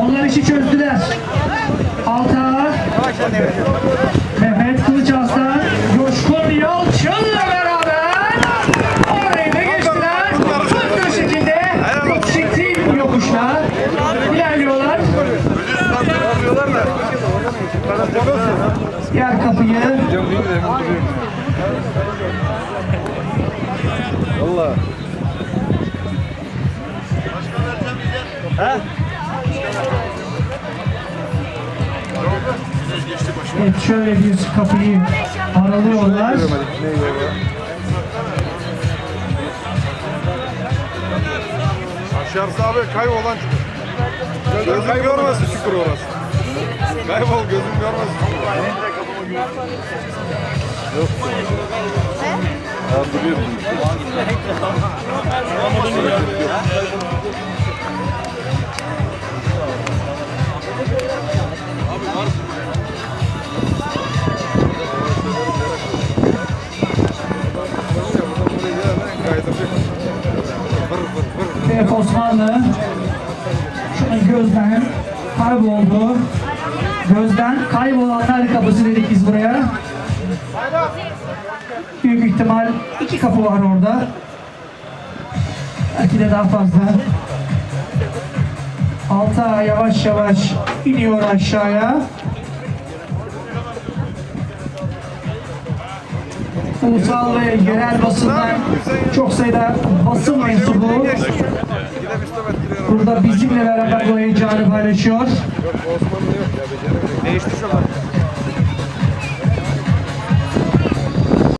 Onlar işi çözdüler. Alta Mehmet Kılıç Aslan Coşkun Yalçın'la beraber orayı da geçtiler. Hızlı şekilde çetin yokuşla ilerliyorlar. Diğer kapıyı evet, şöyle bir kapıyı aralıyorlar. Aşağısı abi kaybolan Gözüm görmesin şükür orası. Kaybol gözüm görmesin. Yok. Ya duruyor. Kaydıracak. Ve Osmanlı şu an gözden kayboldu. Gözden kaybolanlar kapısı dedik biz buraya. Büyük ihtimal iki kapı var orada. Belki de daha fazla. Alta yavaş yavaş iniyor aşağıya. Ulusal ve yerel basından çok sayıda basın mensubu. Burada bizimle beraber bu heyecanı paylaşıyor. Değişti şu an.